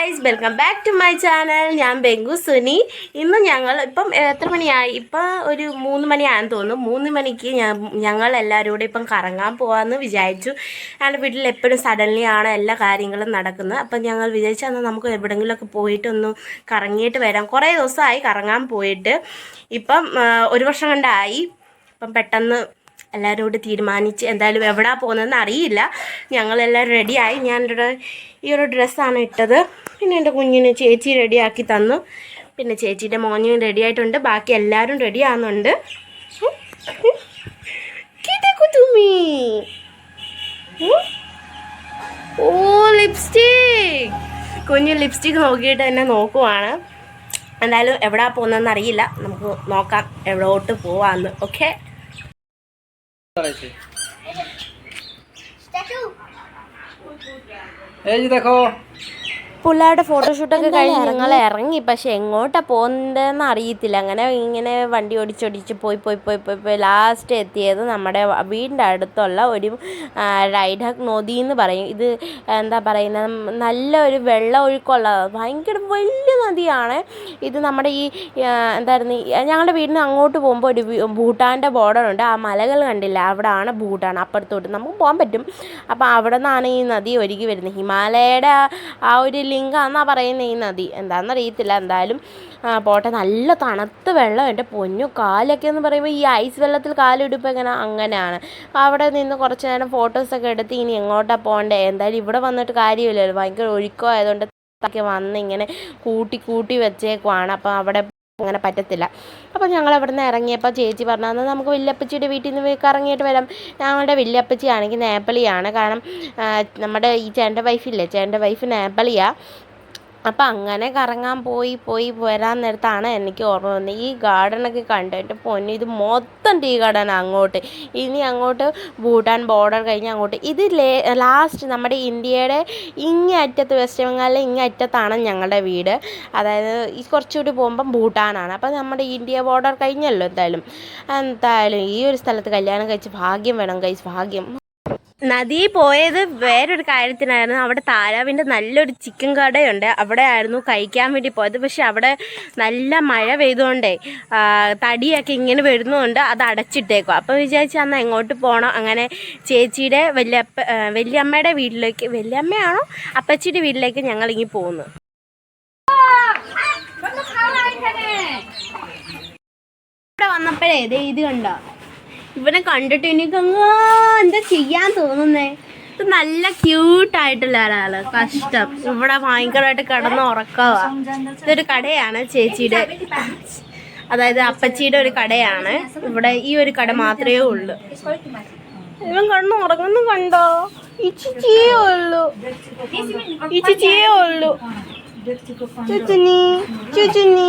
Guys welcome back to my channel ഞാൻ ബെങ്കു സുനി. ഇന്ന് ഞങ്ങൾ ഇപ്പം എത്ര മണിയായി? ഇപ്പം ഒരു മൂന്ന് മണിയാണെന്ന് തോന്നുന്നു. മൂന്ന് മണിക്ക് ഞങ്ങൾ എല്ലാവരും കൂടെ ഇപ്പം കറങ്ങാൻ പോകാമെന്ന് വിചാരിച്ചു. ഞങ്ങളുടെ വീട്ടിൽ എപ്പോഴും സഡൻലി ആണ് എല്ലാ കാര്യങ്ങളും നടക്കുന്നത്. അപ്പം ഞങ്ങൾ വിചാരിച്ചു എന്നാൽ നമുക്ക് എവിടെയെങ്കിലുമൊക്കെ പോയിട്ടൊന്ന് കറങ്ങിയിട്ട് വരാം. കുറേ ദിവസമായി കറങ്ങാൻ പോയിട്ട്. ഇപ്പം ഒരു വർഷം കണ്ടായി. ഇപ്പം പെട്ടെന്ന് എല്ലാവരും കൂടി തീരുമാനിച്ച് എന്തായാലും എവിടാ പോകുന്നതെന്ന് അറിയില്ല. ഞങ്ങളെല്ലാം റെഡിയായി ഞാനൊരു ഈ ഒരു ഡ്രസ്സാണ് ഇട്ടത്. പിന്നെ എന്റെ കുഞ്ഞിന് ചേച്ചി റെഡിയാക്കി തന്നു. പിന്നെ ചേച്ചിയുടെ മോനും റെഡി ആയിട്ടുണ്ട്. ബാക്കി എല്ലാവരും റെഡി ആവുന്നുണ്ട്. ഓ ലിപ്സ്റ്റിക് കുഞ്ഞ് ലിപ്സ്റ്റിക് നോക്കിയിട്ട് എന്നെ നോക്കുവാണ്. എന്തായാലും എവിടാ പോകുന്നതെന്ന് അറിയില്ല. നമുക്ക് നോക്കാം എവിടോട്ട് പോവാന്ന്. ഓക്കെ এই যে দেখো। പിള്ളേരുടെ ഫോട്ടോഷൂട്ടൊക്കെ കഴിഞ്ഞ് ഞങ്ങൾ ഇറങ്ങി പക്ഷെ എങ്ങോട്ടാ പോകുന്നതെന്ന് അറിയത്തില്ല. അങ്ങനെ ഇങ്ങനെ വണ്ടി ഓടിച്ചോടിച്ച് പോയി പോയി പോയി പോയി പോയി ലാസ്റ്റ് എത്തിയത് നമ്മുടെ വീടിന്റെ അടുത്തുള്ള ഒരു റൈഡക് നദി എന്ന് പറയും. ഇത് എന്താ പറയുന്നത് നല്ല ഒരു വെള്ളം ഒഴുക്കുള്ള ഭയങ്കര വലിയ നദിയാണ്. ഇത് നമ്മുടെ ഈ എന്തായിരുന്നു ഞങ്ങളുടെ വീടിന് അങ്ങോട്ട് പോകുമ്പോൾ ഒരു ഭൂട്ടാന്റെ ബോർഡറുണ്ട് ആ മലകൾ കണ്ടില്ല. അവിടെ ആണ് ഭൂട്ടാൻ. അപ്പുറത്തോട്ട് നമുക്ക് പോകാൻ പറ്റും. അപ്പോൾ അവിടെ നിന്നാണ് ഈ നദി ഒഴുകി വരുന്നത്. ഹിമാലയയുടെ ആ- ആ ഒരു ലിംഗാന്നാ പറയുന്നത് ഈ നദി. എന്താണെന്നറിയത്തില്ല എന്തായാലും പോട്ടെ. നല്ല തണുത്ത വെള്ളം. എന്റെ പൊന്നു കാലൊക്കെ എന്ന് പറയുമ്പോൾ ഈ ഐസ് വെള്ളത്തിൽ കാലിടുമ്പോൾ എങ്ങനെ? അങ്ങനെയാണ്. അവിടെ നിന്ന് കുറച്ച് നേരം ഫോട്ടോസൊക്കെ എടുത്ത് ഇനി എങ്ങോട്ടാണ് പോകണ്ടേ? എന്തായാലും ഇവിടെ വന്നിട്ട് കാര്യമില്ലല്ലോ. ഭയങ്കര ഒഴുക്കോ ആയതുകൊണ്ട് ഒക്കെ വന്ന് ഇങ്ങനെ കൂട്ടി കൂട്ടി വെച്ചേക്കുവാണ്. അപ്പം അവിടെ അങ്ങനെ പറ്റത്തില്ല. അപ്പോൾ ഞങ്ങൾ അവിടെ നിന്ന് ഇറങ്ങിയപ്പോൾ ചേച്ചി പറഞ്ഞു "എന്നാൽ നമുക്ക് വല്യപ്പച്ചിയുടെ വീട്ടിൽ നിന്ന് കറങ്ങിയിട്ട് വരാം. ഞങ്ങളുടെ വല്യപ്പച്ചി ആണെങ്കിൽ നേപ്പാളിയാണ്. കാരണം നമ്മുടെ ഈ ചേട്ടന്റെ വൈഫില്ലേ ചേട്ടന്റെ വൈഫ് നേപ്പാളിയാണ് അപ്പം അങ്ങനെ കറങ്ങാൻ പോയി പോയി വരാൻ നേരത്താണ് എനിക്ക് ഓർമ്മ വന്നത്. ഈ ഗാർഡനൊക്കെ കണ്ടു എന്റെ പൊന്നു ഇത് മൊത്തം ടീ ഗാർഡൻ അങ്ങോട്ട്. ഇനി അങ്ങോട്ട് ഭൂട്ടാൻ ബോർഡർ കഴിഞ്ഞ് അങ്ങോട്ട്. ഇത് ലാസ്റ്റ് നമ്മുടെ ഇന്ത്യയുടെ ഇങ്ങേ അറ്റത്ത് വെസ്റ്റ് ബംഗാളിലെ ഇങ്ങേ അറ്റത്താണ് ഞങ്ങളുടെ വീട്. അതായത് ഈ കുറച്ചുകൂടി പോകുമ്പം ഭൂട്ടാനാണ്. അപ്പം നമ്മുടെ ഇന്ത്യ ബോർഡർ കഴിഞ്ഞല്ലോ എന്തായാലും. എന്തായാലും ഈ ഒരു സ്ഥലത്ത് കല്യാണം കഴിച്ച് ഭാഗ്യം വേണം കഴിച്ച് ഭാഗ്യം. നദി പോയത് വേറൊരു കാര്യത്തിനായിരുന്നു. അവിടെ താരാവിന്റെ നല്ലൊരു ചിക്കൻ കടയുണ്ട്. അവിടെ ആയിരുന്നു കഴിക്കാൻ വേണ്ടി പോയത്. പക്ഷെ അവിടെ നല്ല മഴ പെയ്തുകൊണ്ടേ തടിയൊക്കെ ഇങ്ങനെ വരുന്നതുകൊണ്ട് അത് അടച്ചിട്ടേക്കും അപ്പോൾ വിചാരിച്ചു എന്നാൽ എങ്ങോട്ട് പോകണം അങ്ങനെ ചേച്ചിയുടെ വല്യപ്പ വല്യമ്മയുടെ വീട്ടിലേക്ക് വല്യമ്മയാണോ അപ്പച്ചിയുടെ വീട്ടിലേക്ക് ഞങ്ങൾ ഇങ്ങനെ പോകുന്നു. ഇവിടെ വന്നപ്പോഴേ ഇത് കണ്ടോ? ഇവനെ കണ്ടിട്ട് എനിക്കങ്ങ് എന്താ ചെയ്യാൻ തോന്നുന്നേ? ഇത് നല്ല ക്യൂട്ടായിട്ടുള്ള ഒരാൾ. കഷ്ടം. ഇവിടെ ഭയങ്കരമായിട്ട് കിടന്ന് ഉറക്കവാ. ഇതൊരു കടയാണ് ചേച്ചിയുടെ. അതായത് അപ്പച്ചിയുടെ ഒരു കടയാണ്. ഇവിടെ ഈ ഒരു കട മാത്രമേ ഉള്ളൂ. ഇവൻ കിടന്ന് ഉറങ്ങുന്നു കണ്ടോ? ഇച്ചിച്ചിയേ ഉള്ളു. ഇച്ചിച്ചിയേ ഉള്ളു. ചുച്ചുനി ചുച്ചുനി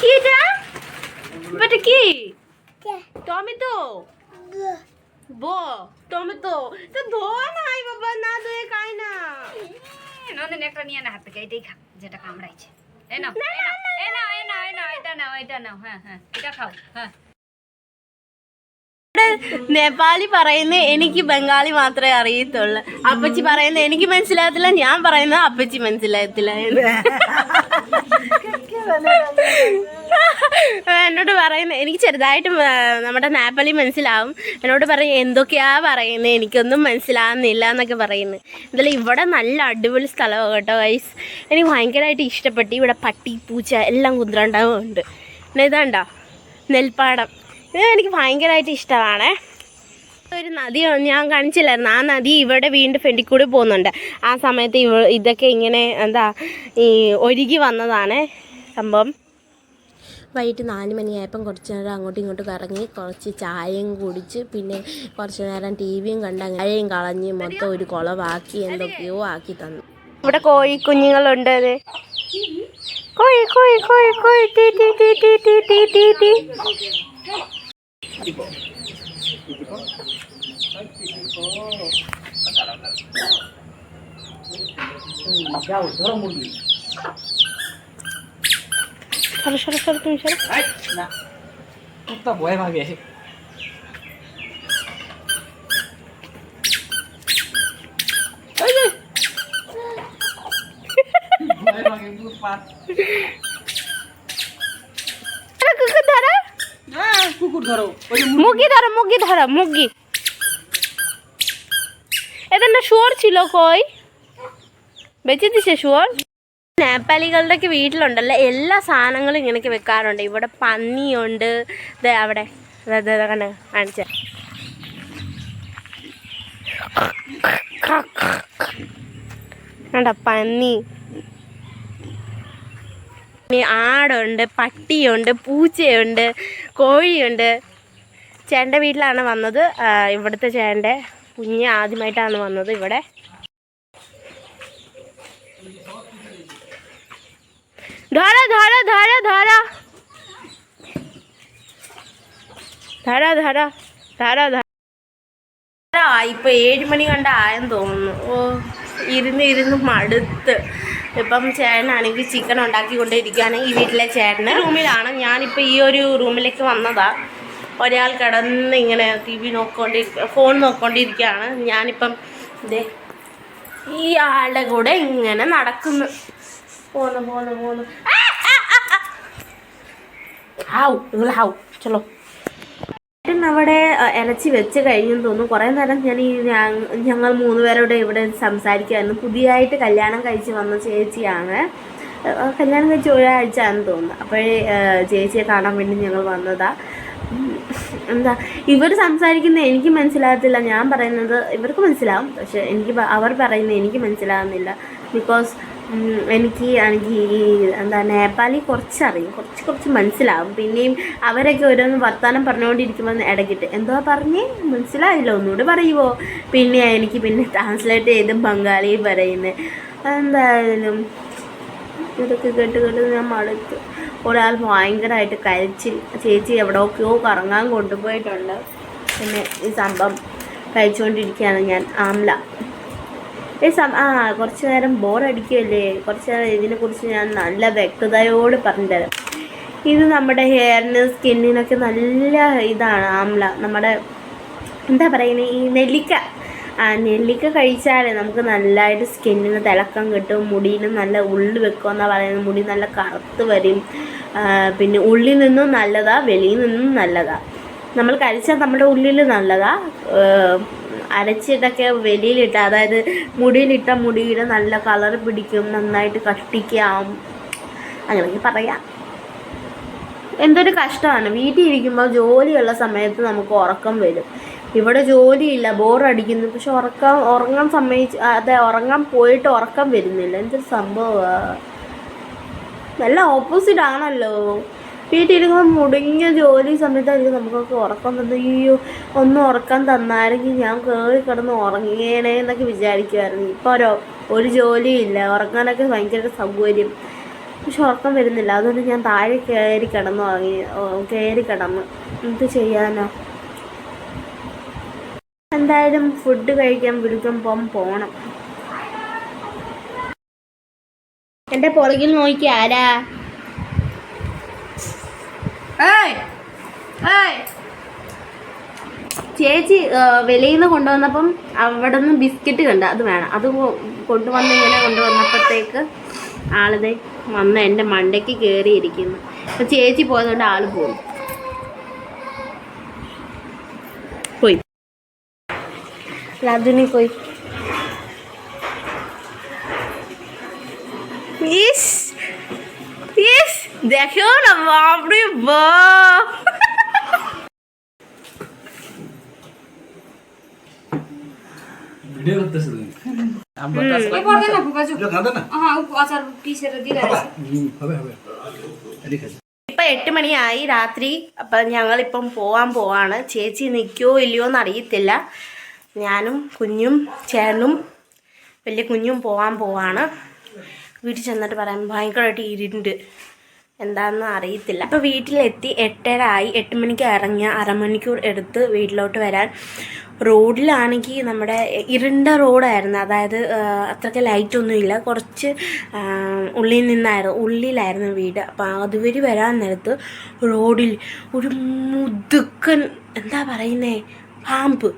কি এটা এটা কি টমেটো বো টমেটো তো ধোয়া নাই বাবা না ধুয়ে খাই না নন্দিন একটা নিয়ে না হাত থেকে এটাই খা যেটা কামড়াইছে এই নাও এই নাও এই নাও এই নাও এই নাও এটা নাও এটা নাও হ্যাঁ হ্যাঁ এটা খাও হ্যাঁ നേപ്പാളി പറയുന്ന എനിക്ക് ബംഗാളി മാത്രമേ അറിയത്തുള്ളൂ അപ്പച്ചി പറയുന്ന എനിക്ക് മനസ്സിലാകത്തില്ല ഞാൻ പറയുന്നത് അപ്പച്ചി മനസ്സിലാകത്തില്ല എന്നോട് പറയുന്നത് എനിക്ക് ചെറുതായിട്ട് നമ്മുടെ നാപ്പലി മനസ്സിലാവും. എന്നോട് പറയും എന്തൊക്കെയാ പറയുന്നത് എനിക്കൊന്നും മനസ്സിലാവുന്നില്ല എന്നൊക്കെ പറയുന്നത് എന്തായാലും ഇവിടെ നല്ല അടിപൊളി സ്ഥലമാണ് കേട്ടോ വൈസ് എനിക്ക് ഭയങ്കരമായിട്ട് ഇഷ്ടപ്പെട്ടു ഇവിടെ പട്ടി പൂച്ച എല്ലാം കുതിരണ്ടാവുന്നുണ്ട് പിന്നെ ഇതാണ്ടോ നെൽപ്പാടം. ഇത് എനിക്ക് ഭയങ്കരമായിട്ട് ഇഷ്ടമാണേ. ഒരു നദി ഞാൻ കാണിച്ചില്ലായിരുന്നു. ആ നദി ഇവിടെ വീണ്ടും ഫെണ്ടിക്കൂടി കൂടി പോകുന്നുണ്ട്. ആ സമയത്ത് ഇവ ഇതൊക്കെ ഇങ്ങനെ എന്താ ഈ ഒഴുകി വന്നതാണ്. സംഭവം? വൈകിട്ട് നാല് മണിയായപ്പം കുറച്ച് നേരം അങ്ങോട്ടും ഇങ്ങോട്ടും കറങ്ങി കുറച്ച് ചായയും കുടിച്ച് പിന്നെ കുറച്ച് നേരം ടി വിയും കണ്ട് അങ്ങനെയും കളഞ്ഞ് മൊത്തം ഒരു കുളവാക്കി എന്തൊക്കെയോ ആക്കി തന്നു. ഇവിടെ കോഴി കുഞ്ഞുങ്ങളുണ്ട് അത്. കോഴി കോഴി കോഴി കോഴി തീ തീ തീ തീ തീ തീ തീ ടീ সরো সরো সরো তুমি সরো না। ভয় এদের না শুয়োর ছিল কই? বেঁচে দিছে শুয়োর? നേപ്പാളികളുടെയൊക്കെ വീട്ടിലുണ്ടല്ലോ. എല്ലാ സാധനങ്ങളും ഇങ്ങനെയൊക്കെ വെക്കാറുണ്ട്. ഇവിടെ പന്നിയുണ്ട്. ദേ അവിടെ. കണ്ട് കാണിച്ച പന്നി. ആടുണ്ട് പട്ടിയുണ്ട് പൂച്ചയുണ്ട് കോഴിയുണ്ട്. ചേട്ടന്റെ വീട്ടിലാണ് വന്നത്. ഇവിടുത്തെ ചേട്ടന്റെ കുഞ്ഞ് ആദ്യമായിട്ടാണ് വന്നത് ഇവിടെ. ধারা ধারা ধারা ধারা ധാരാ ധാരാ ധാരാ ധാരാ ഇപ്പം ഏഴ് മണി കണ്ട കണ്ടായെന്ന് തോന്നുന്നു. ഓ ഇരുന്ന് ഇരുന്ന് മടുത്ത്. ഇപ്പം ചേട്ടനാണെങ്കിൽ ചിക്കൻ ഉണ്ടാക്കിക്കൊണ്ടിരിക്കുകയാണ് ഈ വീട്ടിലെ ചേട്ടന്. റൂമിലാണ്. ഞാനിപ്പോൾ ഈ ഒരു റൂമിലേക്ക് വന്നതാ. ഒരാൾ കിടന്ന് ഇങ്ങനെ ടി വി നോക്കൊണ്ട് ഫോൺ നോക്കൊണ്ടിരിക്കുകയാണ്. ഞാനിപ്പം ഇതേ ഈ ആളുടെ കൂടെ ഇങ്ങനെ നടക്കുന്നു. പോന്നു പോന്നു പോന്നു. ഹാവ് നിങ്ങൾ ഹാവ് ചലോ അവിടെ അഹ്, ഇറച്ചി വെച്ച് കഴിഞ്ഞെന്ന് തോന്നുന്നു. കുറേ നേരം ഞാൻ ഈ ഞങ്ങൾ മൂന്ന് പേരോട് ഇവിടെ സംസാരിക്കുമായിരുന്നു പുതിയതായിട്ട് കല്യാണം കഴിച്ച് വന്ന ചേച്ചിയാണ്. കല്യാണം കഴിച്ച് ഒരാഴ്ച ആണെന്ന് തോന്നുന്നു. അപ്പോഴേ ചേച്ചിയെ കാണാൻ വേണ്ടി ഞങ്ങൾ വന്നതാ. എന്താ ഇവർ സംസാരിക്കുന്നത് എനിക്ക് മനസ്സിലാകത്തില്ല. ഞാൻ പറയുന്നത് ഇവർക്ക് മനസ്സിലാവും. പക്ഷെ എനിക്ക് അവർ പറയുന്നത് എനിക്ക് മനസ്സിലാകുന്നില്ല. ബിക്കോസ് എനിക്ക് ഈ എന്താ നേപ്പാളി കുറച്ചറിയും. കുറച്ച് കുറച്ച് മനസ്സിലാവും. പിന്നെയും അവരൊക്കെ ഓരോന്ന് വർത്താനം പറഞ്ഞുകൊണ്ടിരിക്കുമ്പോൾ ഇടയ്ക്കിട്ട് എന്തോ പറഞ്ഞേ? മനസ്സിലായില്ല. ഒന്നുകൂടി പറയുമോ പിന്നെ എനിക്ക് പിന്നെ ട്രാൻസ്ലേറ്റ് ചെയ്ത് ബംഗാളി പറയുന്നത് എന്തായാലും ഇതൊക്കെ കേട്ട് കേട്ട് ഞാൻ മടുത്തു. ഒരാൾ ഭയങ്കരമായിട്ട് കഴിച്ചിൽ ചേച്ചി എവിടെയൊക്കെയോ കറങ്ങാൻ കൊണ്ടുപോയിട്ടുണ്ട്. പിന്നെ ഈ സംഭവം കഴിച്ചുകൊണ്ടിരിക്കുകയാണ് ഞാൻ. ആംല. ഈ സം ആ കുറച്ച് നേരം ബോറടിക്കുമല്ലേ കുറച്ച് നേരം ഇതിനെക്കുറിച്ച് ഞാൻ നല്ല വ്യക്തതയോട് പറഞ്ഞുതരാം. ഇത് നമ്മുടെ ഹെയറിന് സ്കിന്നിനൊക്കെ നല്ല ഇതാണ് ആംല. നമ്മുടെ എന്താ പറയുന്നത് ഈ നെല്ലിക്ക. ആ നെല്ലിക്ക കഴിച്ചാൽ നമുക്ക് നല്ലതായിട്ട് സ്കിന്നിന് തിളക്കം കിട്ടും മുടിയിൽ നല്ല ഉള്ളി വെക്കുമെന്നാണ് പറയുന്നത്. മുടി നല്ല കറുത്ത് വരും. പിന്നെ ഉള്ളിൽ നിന്നും നല്ലതാ വെളിയിൽ നിന്നും നല്ലതാ. നമ്മൾ കഴിച്ചാൽ നമ്മുടെ ഉള്ളിൽ നല്ലതാ. ഏ, അരച്ചിട്ടൊക്കെ വെളിയിലിട്ട അതായത് മുടിയിലിട്ട മുടിയുടെ നല്ല കളർ പിടിക്കും നന്നായിട്ട് കഷ്ടിക്കാം അങ്ങനെയൊക്കെ പറയാം. എന്തൊരു കഷ്ടമാണ്. വീട്ടിൽ ഇരിക്കുമ്പോൾ ജോലിയുള്ള സമയത്ത് നമുക്ക് ഉറക്കം വരും. ഇവിടെ ജോലിയില്ല ബോറടിക്കുന്നു. പക്ഷെ ഉറക്കം ഉറങ്ങാൻ സമ്മതിച്ച് അതെ ഉറങ്ങാൻ പോയിട്ട് ഉറക്കം വരുന്നില്ല. എന്തൊരു സംഭവമാണ് നല്ല ഓപ്പോസിറ്റ് ആണല്ലോ. വീട്ടിലിരിക്കുമ്പോൾ മുടങ്ങിയ ജോലി സമയത്തായിരിക്കും നമുക്കൊക്കെ ഉറക്കം തന്നെ അയ്യോ ഒന്ന് ഉറക്കം തന്നായിരുന്നെങ്കിൽ ഞാൻ കയറി കിടന്ന് ഉറങ്ങിയേനെ എന്നൊക്കെ വിചാരിക്കുമായിരുന്നു ഇപ്പോൾ ഒരു ഒരു ജോലിയില്ല ഉറങ്ങാനൊക്കെ ഭയങ്കര സൗകര്യം. പക്ഷെ ഉറക്കം വരുന്നില്ല. അതുകൊണ്ട് ഞാൻ താഴെ കയറി കിടന്നു ഉറങ്ങി കയറി കിടന്നു. എന്ത് ചെയ്യാനോ? എന്തായാലും ഫുഡ് കഴിക്കാൻ വിളിക്കുമ്പം പോകണം എന്റെ പുറകിൽ നോക്കി ആരാ ഏയ് ഏയ് ചേച്ചി വെളിയിൽ നിന്ന് കൊണ്ടുവന്നപ്പം അവിടെ നിന്ന് ബിസ്ക്കറ്റ് കണ്ട അത് വേണം. അത് കൊണ്ടുവന്ന് ഇങ്ങനെ കൊണ്ടുവന്നപ്പോഴത്തേക്ക് ആളിതേ വന്ന് എന്റെ മണ്ടയ്ക്ക് കയറിയിരിക്കുന്നു. അപ്പം ചേച്ചി പോയതുകൊണ്ട് ആൾ പോകും പോയി. ലതുനി പോയി. দেখো না বাপরে বাপ ভিডিও করতেছে তুমি আমরা কাজ এ পড়বে না ফুফাজু কাঁদে না হ্যাঁ ও আচার পিসের দিলে আছে হবে হবে এদিকে আছে। ഇപ്പം എട്ട് മണിയായി രാത്രി അപ്പം ഞങ്ങളിപ്പം പോവാൻ പോവാണ് ചേച്ചി നിൽക്കുമോ ഇല്ലയോ എന്ന് അറിയത്തില്ല ഞാനും കുഞ്ഞും ചേട്ടനും വലിയ കുഞ്ഞും പോവാൻ പോവാണ് വീട്ടിൽ ചെന്നിട്ട് പറയാൻ ഭയങ്കരമായിട്ട് ഇരുണ്ട് എന്താണെന്ന് അറിയത്തില്ല. അപ്പോൾ വീട്ടിലെത്തി എട്ടര ആയി എട്ട് മണിക്ക് ഇറങ്ങിയ അരമണിക്കൂർ എടുത്ത് വീട്ടിലോട്ട് വരാൻ. റോഡിലാണെങ്കിൽ നമ്മുടെ ഇരുണ്ട റോഡായിരുന്നു. അതായത് അത്രയ്ക്ക് ലൈറ്റൊന്നുമില്ല കുറച്ച് ഉള്ളിൽ നിന്നായിരുന്നു. ഉള്ളിലായിരുന്നു വീട്. അപ്പോൾ അതുവരി വരാൻ നേരത്ത് റോഡിൽ ഒരു മുതുക്കൻ എന്താ പറയുന്നേ പാമ്പ്.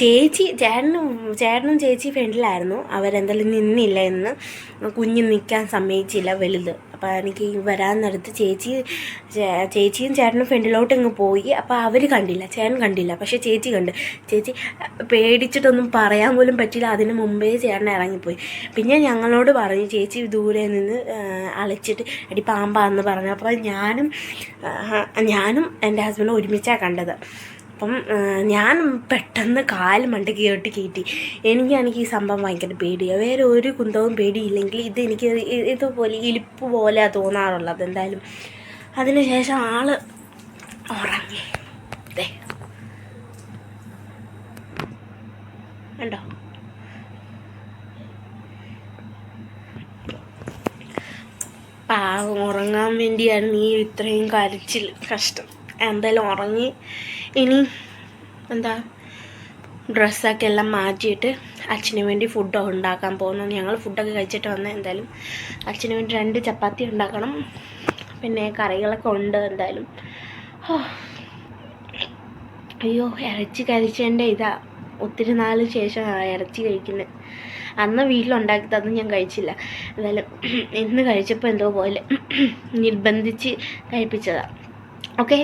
ചേച്ചി ചേട്ടനും ചേട്ടനും ചേച്ചി ഫ്രണ്ടിലായിരുന്നു. അവരെന്തായാലും നിന്നില്ല എന്ന് കുഞ്ഞ് നിൽക്കാൻ സമ്മതിച്ചില്ല വലുത്. അപ്പോൾ എനിക്ക് വരാൻ നേരത്ത് ചേച്ചി ചേച്ചിയും ചേട്ടനും ഫ്രണ്ടിലോട്ട് അങ്ങ് പോയി. അപ്പോൾ അവർ കണ്ടില്ല ചേട്ടൻ കണ്ടില്ല. പക്ഷേ ചേച്ചി കണ്ട്. ചേച്ചി പേടിച്ചിട്ടൊന്നും പറയാൻ പോലും പറ്റില്ല. അതിന് മുമ്പേ ചേട്ടൻ ഇറങ്ങിപ്പോയി. പിന്നെ ഞങ്ങളോട് പറഞ്ഞു ചേച്ചി ദൂരെ നിന്ന് അളിച്ചിട്ട് അടി പാമ്പാന്ന് പറഞ്ഞു. അപ്പോൾ ഞാനും ഞാനും എന്റെ ഹസ്ബൻഡും ഒരുമിച്ചാണ് കണ്ടത്. അപ്പം ഞാൻ പെട്ടെന്ന് കാൽ മണ്ടയ്ക്ക് കേട്ട് കയറ്റി. എനിക്കാണെങ്കിൽ ഈ സംഭവം ഭയങ്കര പേടിയാണ് വേറെ ഒരു കുന്തവും പേടിയില്ലെങ്കിൽ ഇത് എനിക്ക് ഇതുപോലെ ഇലിപ്പ് പോലെ തോന്നാറുള്ളത് എന്തായാലും. അതിനുശേഷം ആൾ ഉറങ്ങി. കണ്ടോ? പാവം ഉറങ്ങാൻ വേണ്ടിയാണ് നീ ഇത്രയും കരച്ചിൽ കഷ്ടം. എന്തായാലും ഉറങ്ങി. ഇനി എന്താ ഡ്രസ്സൊക്കെ എല്ലാം മാറ്റിയിട്ട് അച്ഛന് വേണ്ടി ഫുഡ് ഉണ്ടാക്കാൻ പോകുന്നു. ഞങ്ങൾ ഫുഡൊക്കെ കഴിച്ചിട്ട് വന്നത് എന്തായാലും. അച്ഛന് വേണ്ടി രണ്ട് ചപ്പാത്തി ഉണ്ടാക്കണം. പിന്നെ കറികളൊക്കെ ഉണ്ട് എന്തായാലും. അയ്യോ ഇറച്ചി കഴിച്ചതിന്റെ ഇതാ. ഒത്തിരി നാൾ ശേഷം ഇറച്ചി കഴിക്കുന്നത് അന്ന് വീട്ടിലുണ്ടാക്കിയതൊന്നും ഞാൻ കഴിച്ചില്ല. എന്തായാലും ഇന്ന് കഴിച്ചപ്പോൾ എന്തോ പോലെ നിർബന്ധിച്ച് കഴിപ്പിച്ചതാണ് ഓക്കെ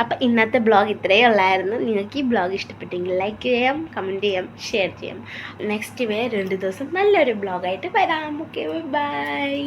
അപ്പം ഇന്നത്തെ ബ്ലോഗ് ഇത്രയേ ഉള്ളായിരുന്നു. നിങ്ങൾക്ക് ഈ ബ്ലോഗ് ഇഷ്ടപ്പെട്ടെങ്കിൽ ലൈക്ക് ചെയ്യാം കമന്റ് ചെയ്യാം ഷെയർ ചെയ്യാം. നെക്സ്റ്റ് വേ രണ്ട് ദിവസം നല്ലൊരു ബ്ലോഗായിട്ട് വരാം. Okay bye